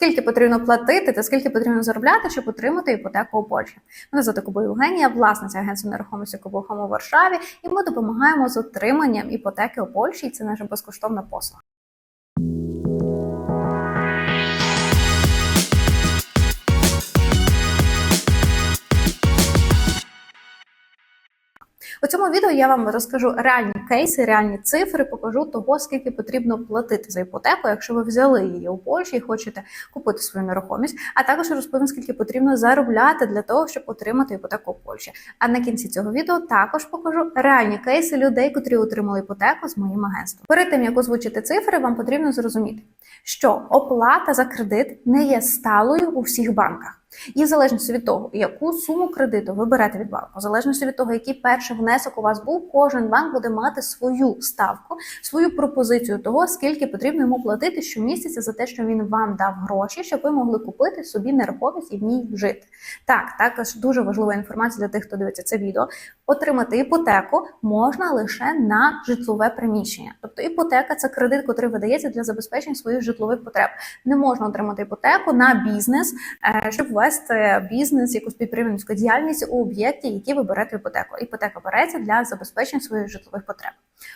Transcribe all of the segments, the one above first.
Скільки потрібно платити та скільки потрібно заробляти, щоб отримати іпотеку у Польщі? Мене звати Кубо Євгенія, власниця агентства нерухомості Куба Хому у Варшаві, і ми допомагаємо з отриманням іпотеки у Польщі. І це наша безкоштовна послуга. У цьому відео я вам розкажу реальні кейси, реальні цифри, покажу того, скільки потрібно платити за іпотеку, якщо ви взяли її у Польщі і хочете купити свою нерухомість. А також розповім, скільки потрібно заробляти для того, щоб отримати іпотеку у Польщі. А на кінці цього відео також покажу реальні кейси людей, котрі отримали іпотеку з моїм агентством. Перед тим як озвучити цифри, вам потрібно зрозуміти, що оплата за кредит не є сталою у всіх банках. І в залежності від того, яку суму кредиту ви берете від банку, в залежності від того, який перший внесок у вас був, кожен банк буде мати свою ставку, свою пропозицію того, скільки потрібно йому платити щомісяця за те, що він вам дав гроші, щоб ви могли купити собі нерухомість і в ній жити. Так, також дуже важлива інформація для тих, хто дивиться це відео. Отримати іпотеку можна лише на житлове приміщення. Тобто іпотека це кредит, який видається для забезпечення своїх житлових потреб. Не можна отримати іпотеку на бізнес, е, щоб вести бізнес, якусь підприємницьку діяльність у об'єкті, які ви берете іпотеку. Іпотека береться для забезпечення своїх житлових потреб.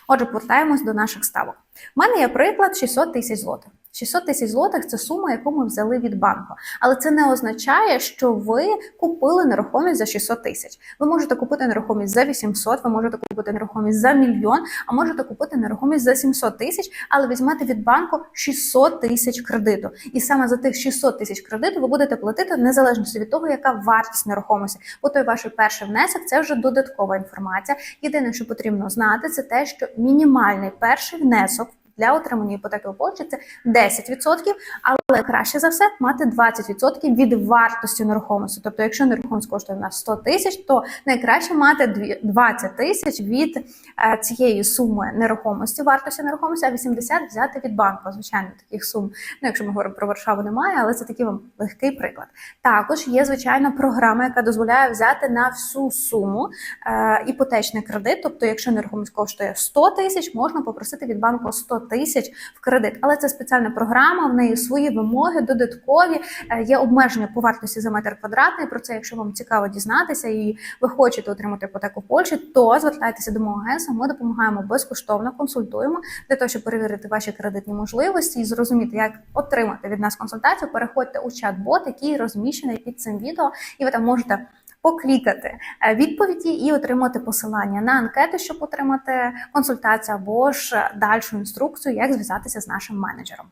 Отже, повертаємось до наших ставок. У мене є приклад 600 тисяч злотих. 600 тисяч злотих це сума, яку ми взяли від банку. Але це не означає, що ви купили нерухомість за 600 тисяч. Ви можете купити нерухомість за 800, ви можете купити нерухомість за мільйон, а можете купити нерухомість за 700 тисяч, але візьмете від банку 600 тисяч кредиту. І саме за тих 600 тисяч кредиту ви будете платити незалежно від того, яка вартість нерухомості. Бо той ваш перший внесок це вже додаткова інформація. Єдине, що потрібно знати, це те, що мінімальний перший внесок для отримання іпотеки у Польщі це 10%, але краще за все мати 20% від вартості нерухомості. Тобто, якщо нерухомість коштує на 100 тисяч, то найкраще мати 20 тисяч від е, цієї суми нерухомості, вартості нерухомості, а 80 взяти від банку. Звичайно, таких сум, ну якщо ми говоримо про Варшаву, немає, але це такий вам легкий приклад. Також є звичайна програма, яка дозволяє взяти на всю суму е, іпотечний кредит. Тобто, якщо нерухомість коштує 100 тисяч, можна попросити від банку 100 тисяч в кредит. Але це спеціальна програма, в неї свої вимоги, додаткові, е, є обмеження по вартості за метр квадратний. Про це, якщо вам цікаво дізнатися, і ви хочете отримати іпотеку в Польщі, то звертайтеся до мого агентства. Ми допомагаємо безкоштовно, консультуємо для того, щоб перевірити ваші кредитні можливості і зрозуміти, як отримати від нас консультацію. Переходьте у чат-бот, який розміщений під цим відео, і ви там можете. Поклікати е, відповіді і отримати посилання на анкету, щоб отримати консультацію або ж дальшу інструкцію, як зв'язатися з нашим менеджером.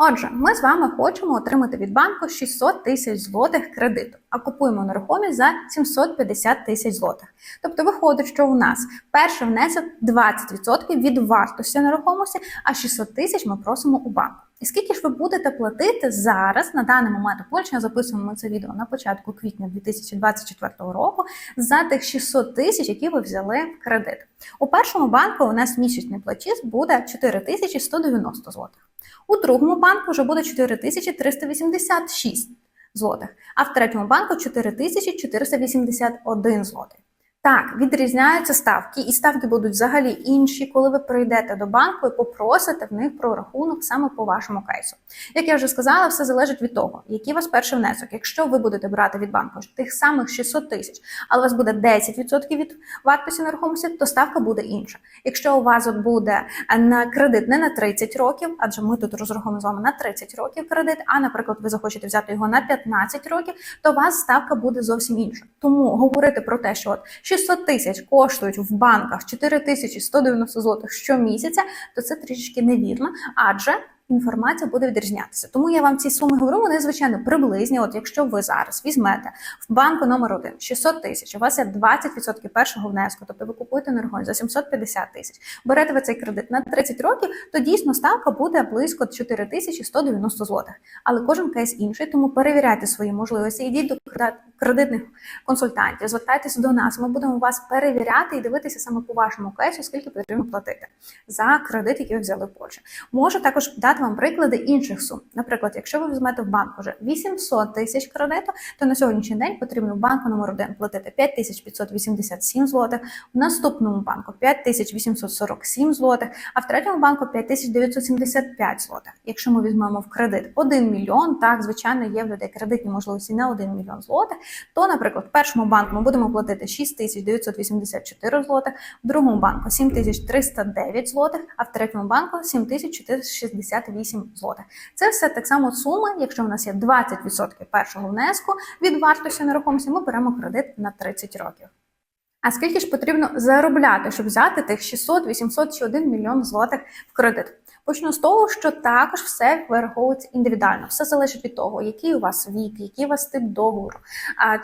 Отже, ми з вами хочемо отримати від банку 600 тисяч злотих кредиту, а купуємо нерухомість за 750 тисяч злотих. Тобто виходить, що у нас перший внесок 20% від вартості нерухомості, а 600 тисяч ми просимо у банку. І скільки ж ви будете платити зараз на даний момент у Польщі, записуємо це відео на початку квітня 2024 року за тих 600 тисяч, які ви взяли в кредит. У першому банку у нас місячний платіж буде 4190 злотих. У другому банку вже буде 4386 злотих, а в третьому банку 4481 злотих. Так, відрізняються ставки, і ставки будуть взагалі інші, коли ви прийдете до банку і попросите в них про рахунок саме по вашому кейсу. Як я вже сказала, все залежить від того, який у вас перший внесок. Якщо ви будете брати від банку тих самих 600 тисяч, але у вас буде 10% від вартості нерухомості, то ставка буде інша. Якщо у вас буде на кредит не на 30 років, адже ми тут розраховуємо з вами на 30 років кредит, а наприклад, ви захочете взяти його на 15 років, то у вас ставка буде зовсім інша. Тому говорити про те, що от 600 тисяч коштують в банках 4190 злотих щомісяця, то це трішечки невірно, адже інформація буде відрізнятися. Тому я вам ці суми говорю, вони звичайно приблизні. От якщо ви зараз візьмете в банку номер 1 600 тисяч, у вас є 20% першого внеску, тобто ви купуєте нерухомість за 750 тисяч, берете ви цей кредит на 30 років, то дійсно ставка буде близько 4190 злотих. Але кожен кейс інший, тому перевіряйте свої можливості, йдіть до кредитних консультантів, звертайтеся до нас. Ми будемо вас перевіряти і дивитися саме по вашому кейсу, скільки потрібно платити за кредит, який ви взяли в Польщі. Можу також дати надати вам приклади інших сум. Наприклад, якщо ви візьмете в банк вже 800 тисяч кредиту, то на сьогоднішній день потрібно банку номер 1 платити 5587 злотих, в наступному банку 5847 злотих, а в третьому банку 5975 злотих. Якщо ми візьмемо в кредит 1 мільйон, так звичайно є в людей кредитні можливості на 1 мільйон злотих, то, наприклад, в першому банку ми будемо платити 6984 злотих, в другому банку 7309 злотих, а в третьому банку 7468 злотих. Це все так само суми. Якщо в нас є 20% першого внеску від вартості нерухомості, ми беремо кредит на 30 років. А скільки ж потрібно заробляти, щоб взяти тих 600, 800 чи 1 мільйон злотих в кредит? Почну з того, що також все вираховується індивідуально. Все залежить від того, який у вас вік, який у вас тип договору,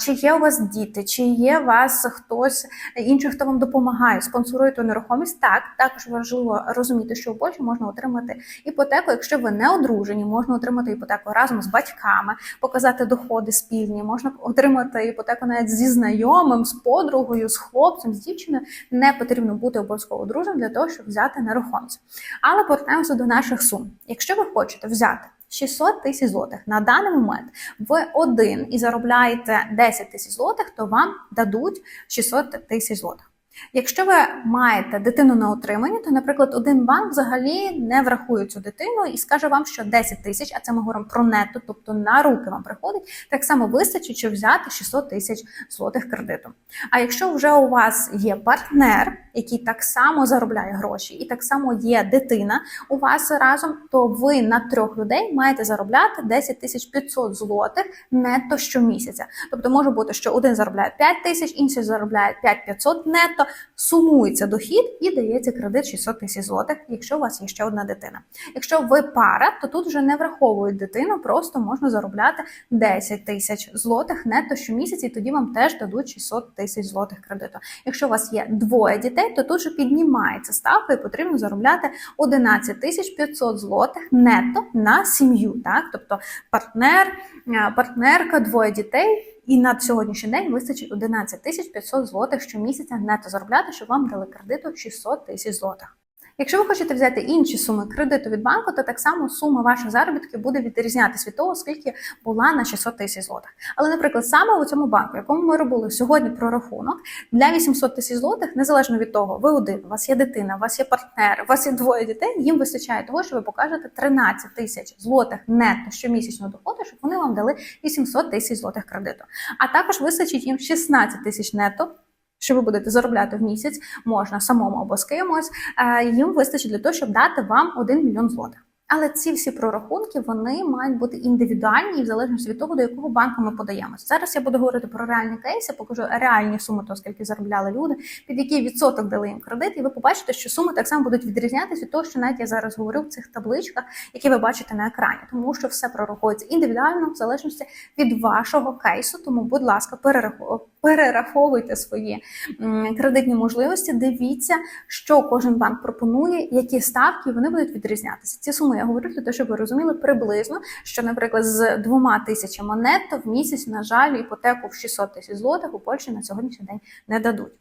чи є у вас діти, чи є у вас хтось інший, хто вам допомагає, спонсорує ту нерухомість. Так, також важливо розуміти, що в Польщі можна отримати іпотеку, якщо ви не одружені, можна отримати іпотеку разом з батьками, показати доходи спільні, можна отримати іпотеку навіть зі знайомим, з подругою, з хлопцем, з дівчиною. Не потрібно бути обов'язково одруженим для того, щоб взяти нерухомість. Але повернемося до наших сум. Якщо ви хочете взяти 600 тисяч злотих на даний момент ви один і заробляєте 10 тисяч злотих, то вам дадуть 600 тисяч злотих. Якщо ви маєте дитину на отриманні, то, наприклад, один банк взагалі не врахує цю дитину і скаже вам, що 10 тисяч, а це ми говоримо про нетто, тобто на руки вам приходить, так само вистачить, щоб взяти 600 тисяч злотих кредиту. А якщо вже у вас є партнер, який так само заробляє гроші, і так само є дитина у вас разом, то ви на трьох людей маєте заробляти 10 тисяч 500 злотих нетто щомісяця. Тобто може бути, що один заробляє 5 тисяч, інший заробляє 5500 нетто, сумується дохід і дається кредит 600 тисяч злотих, якщо у вас є ще одна дитина. Якщо ви пара, то тут вже не враховують дитину, просто можна заробляти 10 тисяч злотих нетто щомісяця, і тоді вам теж дадуть 600 тисяч злотих кредиту. Якщо у вас є двоє дітей, то тут же піднімається ставка і потрібно заробляти 11 тисяч 500 злотих нетто на сім'ю. Так, тобто партнер, е, партнерка, двоє дітей. І на сьогоднішній день вистачить 11 тисяч 500 злотих щомісяця нето заробляти, щоб вам дали кредиту 600 тисяч злотих. Якщо ви хочете взяти інші суми кредиту від банку, то так само сума ваших заробітків буде відрізнятися від того, скільки була на 600 тисяч злотих. Але, наприклад, саме у цьому банку, якому ми робили сьогодні прорахунок, для 800 тисяч злотих, незалежно від того, ви один, у вас є дитина, у вас є партнер, у вас є двоє дітей, їм вистачає того, що ви покажете 13 тисяч злотих нетто щомісячного доходу, щоб вони вам дали 800 тисяч злотих кредиту. А також вистачить їм 16 тисяч нетто що ви будете заробляти в місяць, можна самому або з кимось, е, їм вистачить для того, щоб дати вам 1 мільйон злотих. Але ці всі прорахунки вони мають бути індивідуальні і в залежності від того, до якого банку ми подаємося. Зараз я буду говорити про реальні кейси, покажу реальні суми, то скільки заробляли люди, під який відсоток дали їм кредит, і ви побачите, що суми так само будуть відрізнятися від того, що навіть я зараз говорю в цих табличках, які ви бачите на екрані, тому що все прораховується індивідуально в залежності від вашого кейсу. Тому, будь ласка, перераховуйте свої кредитні можливості. Дивіться, що кожен банк пропонує, які ставки вони будуть відрізнятися. Ці суми я говорю для того, щоб ви розуміли приблизно, що, наприклад, з двома тисячами нетто в місяць, на жаль, іпотеку в 600 тисяч злотих у Польщі на сьогоднішній день не дадуть.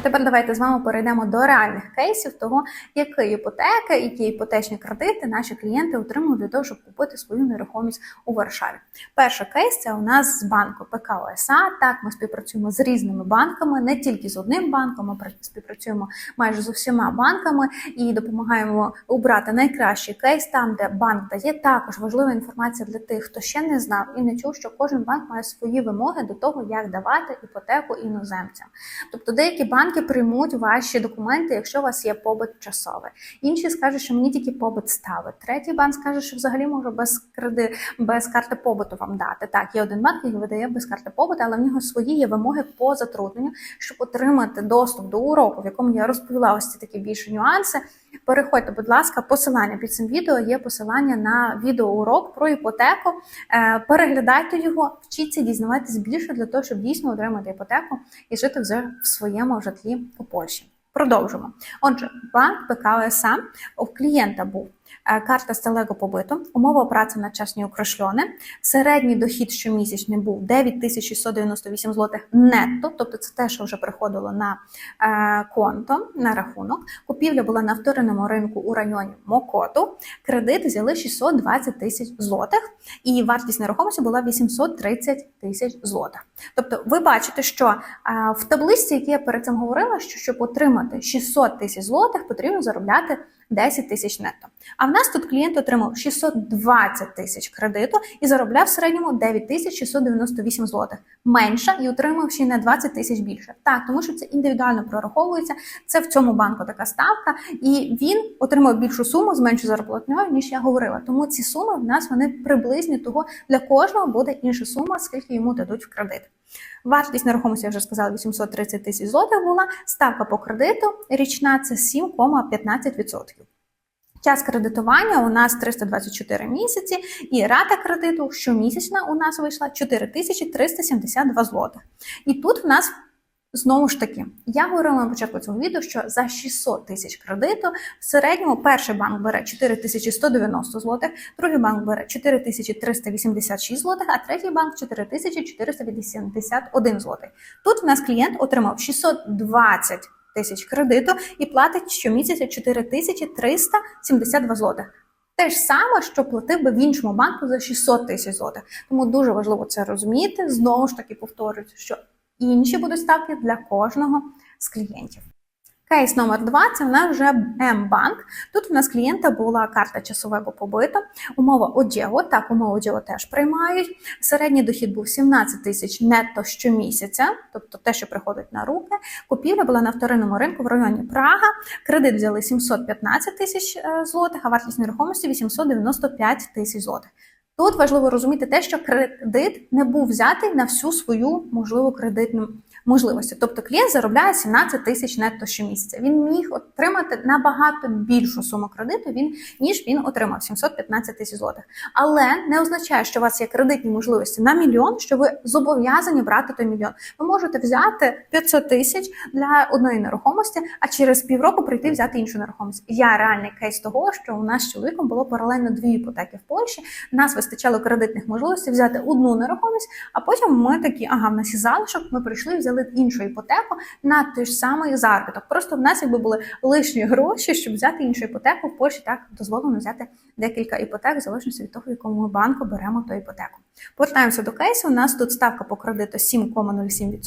А тепер давайте з вами перейдемо до реальних кейсів того, які іпотеки, які іпотечні кредити наші клієнти отримують для того, щоб купити свою нерухомість у Варшаві. Перший кейс це у нас з банку ПК ОСА. Так, ми співпрацюємо з різними банками, не тільки з одним банком, ми співпрацюємо майже з усіма банками і допомагаємо обрати найкращий кейс там, де банк дає. Також важлива інформація для тих, хто ще не знав і не чув, що кожен банк має свої вимоги до того, як давати іпотеку іноземцям. Тобто, деякі банки приймуть ваші документи, якщо у вас є побит часовий. Інші скажуть, що мені тільки побит ставить. Третій банк скаже, що взагалі може без креди, без карти побуту вам дати. Так, є один банк, який видає без карти побуту, але в нього свої є вимоги по затрудненню, щоб отримати доступ до уроку, в якому я розповіла ось ці такі більше нюанси. Переходьте, будь ласка, посилання під цим відео є посилання на відеоурок про іпотеку. Е, переглядайте його, вчіться дізнаватись більше для того, щоб дійсно отримати іпотеку і жити вже в своєму житлі у Польщі. Продовжимо. Отже, банк ПК ОСА у клієнта був Карта сталego побиту, умова праці на часні укришльони. Середній дохід щомісячний був 9698 злотих нетто, тобто це те, що вже приходило на е, конто, на рахунок. Купівля була на вторинному ринку у районі Мокоту. Кредит взяли 620 тисяч злотих, і вартість нерухомості була 830 тисяч злотих. Тобто, ви бачите, що е, в таблиці, які я перед цим говорила, що щоб отримати 600 тисяч злотих, потрібно заробляти 10 тисяч нетто. А в нас тут клієнт отримав 620 тисяч кредиту і заробляв в середньому 9 тисяч 698 злотих. Менше і отримав ще на 20 тисяч більше. Так, тому що це індивідуально прораховується. Це в цьому банку така ставка, і він отримав більшу суму з меншою зарплатнею, ніж я говорила. Тому ці суми в нас вони приблизні того для кожного буде інша сума, скільки йому дадуть в кредит. Вартість нерухомості, я вже сказала, 830 тисяч злотих була. Ставка по кредиту річна це 7,15%. Час кредитування у нас 324 місяці, і рата кредиту щомісячна у нас вийшла 4372 злотих. І тут в нас знову ж таки, я говорила на початку цього відео, що за 600 тисяч кредиту в середньому перший банк бере 4190 злотих, другий банк бере 4386 злотих, а третій банк 4481 злотих. Тут в нас клієнт отримав 620 тисяч кредиту і платить щомісяця 4372 злотих. Те ж саме, що платив би в іншому банку за 600 тисяч злотих. Тому дуже важливо це розуміти. Знову ж таки повторюю, що інші будуть ставки для кожного з клієнтів. Кейс номер 2 це в нас вже М-банк. Тут у нас клієнта була карта часового побиту, умова ОДЄО, так, умову ОДЄО теж приймають. Середній дохід був 17 тисяч нетто щомісяця, тобто те, що приходить на руки. Купівля була на вторинному ринку в районі Прага. Кредит взяли 715 тисяч е, злотих, а вартість нерухомості 895 тисяч злотих. Тут важливо розуміти те, що кредит не був взятий на всю свою можливу кредитну можливості. Тобто клієнт заробляє 17 тисяч нетто щомісяця. Він міг отримати набагато більшу суму кредиту, він, ніж він отримав 715 тисяч злотих. Але не означає, що у вас є кредитні можливості на мільйон, що ви зобов'язані брати той мільйон. Ви можете взяти 500 тисяч для одної нерухомості, а через півроку прийти взяти іншу нерухомість. Я реальний кейс того, що у нас з чоловіком було паралельно дві іпотеки в Польщі. Нас вистачало кредитних можливостей взяти одну нерухомість, а потім ми такі, ага, в нас є залишок, ми прийшли взяли іншу іпотеку на той ж самий заробіток. Просто в нас якби були лишні гроші, щоб взяти іншу іпотеку. В Польщі так дозволено взяти декілька іпотек, в залежності від того, в якому банку беремо ту іпотеку. Повертаємося до кейсу. У нас тут ставка по кредиту 7,07%,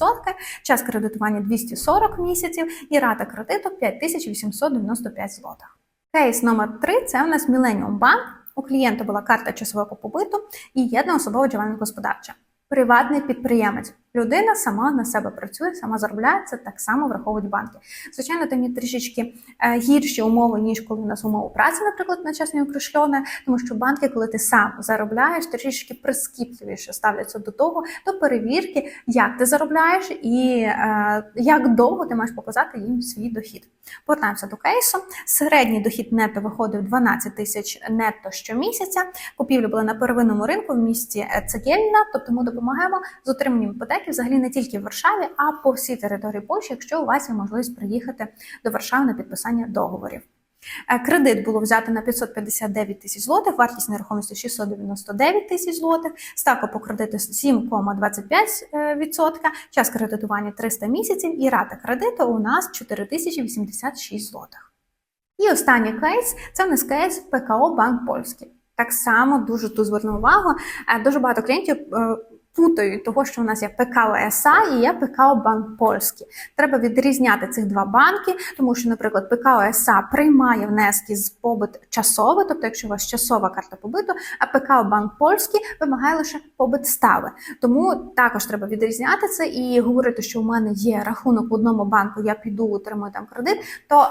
час кредитування 240 місяців і рата кредиту 5895 злотих. Кейс номер 3 це у нас Millennium Bank. У клієнта була карта часового побиту і єдна особова діяльність господарча. Приватний підприємець. Людина сама на себе працює, сама заробляє, це так само враховують банки. Звичайно, там є трішечки е, гірші умови, ніж коли у нас умови праці, наприклад, на чесні окрешльони, тому що банки, коли ти сам заробляєш, трішечки прискіпливіше ставляться до того, до перевірки, як ти заробляєш і е, як довго ти маєш показати їм свій дохід. Повертаємося до кейсу. Середній дохід нетто виходив 12 тисяч нетто щомісяця. Купівля була на первинному ринку в місті Цегельна, тобто ми допомагаємо з отриманням іпотеки взагалі не тільки в Варшаві, а по всій території Польщі, якщо у вас є можливість приїхати до Варшави на підписання договорів. Е, Кредит було взято на 559 тисяч злотих, вартість нерухомості 699 тисяч злотих, ставка по кредиту 7,25%, час кредитування 300 місяців і рата кредиту у нас 4086 злотих. І останній кейс це в нас кейс ПКО Банк Польський. Так само дуже тут зверну увагу. е, Дуже багато клієнтів е, путають того, що у нас є ПКО СА і є ПКО Банк Польський. Треба відрізняти цих два банки, тому що, наприклад, ПКО СА приймає внески з побит часовий, тобто, якщо у вас часова карта побиту, а ПКО Банк Польський вимагає лише побит стави. Тому також треба відрізняти це і говорити, що у мене є рахунок в одному банку, я піду отримую там кредит, то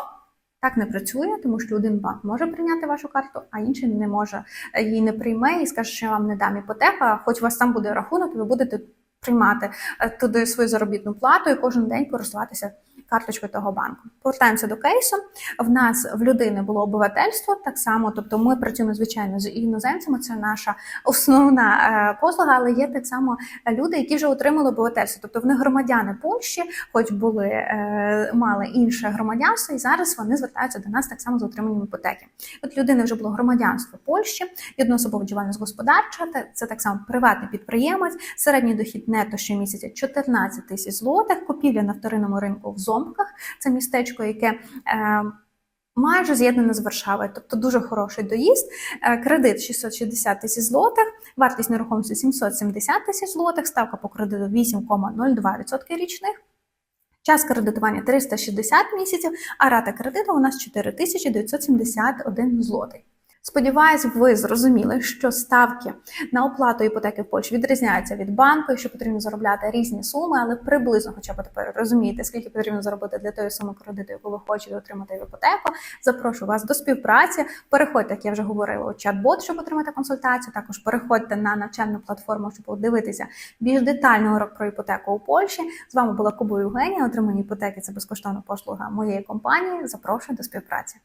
так не працює, тому що один банк може прийняти вашу карту, а інший не може її не прийме і скаже, що я вам не дам іпотека, хоч у вас там буде рахунок, ви будете приймати е, туди свою заробітну плату і кожен день користуватися карточкою того банку. Повертаємося до кейсу. В нас в людини було обивательство так само, тобто ми працюємо звичайно з іноземцями. Це наша основна е, послуга, але є так само люди, які вже отримали обивательство, тобто вони громадяни Польщі, хоч були е, мали інше громадянство, і зараз вони звертаються до нас так само з отриманням іпотеки. От людини вже було громадянство Польщі, jednoosobowa діяльність господарча, це так само приватний підприємець, середній дохід нето щомісяця 14 тисяч злотих, купівля на вторинному ринку в Зомках, це містечко, яке е, майже з'єднане з Варшавою, тобто дуже хороший доїзд. Е, Кредит 660 тисяч злотих, вартість нерухомості 770 тисяч злотих, ставка по кредиту 8,02% річних. Час кредитування 360 місяців, а рата кредиту у нас 4971 злотий. Сподіваюсь, ви зрозуміли, що ставки на оплату іпотеки в Польщі відрізняються від банку, що потрібно заробляти різні суми, але приблизно, хоча б тепер розумієте, скільки потрібно заробити для тої суми кредиту, яку ви хочете отримати в іпотеку. Запрошую вас до співпраці. Переходьте, як я вже говорила, у чат-бот, щоб отримати консультацію. Також переходьте на навчальну платформу, щоб подивитися більш детальний урок про іпотеку у Польщі. З вами була Кубо Євгенія. Отримання іпотеки це безкоштовна послуга моєї компанії. Запрошую до співпраці.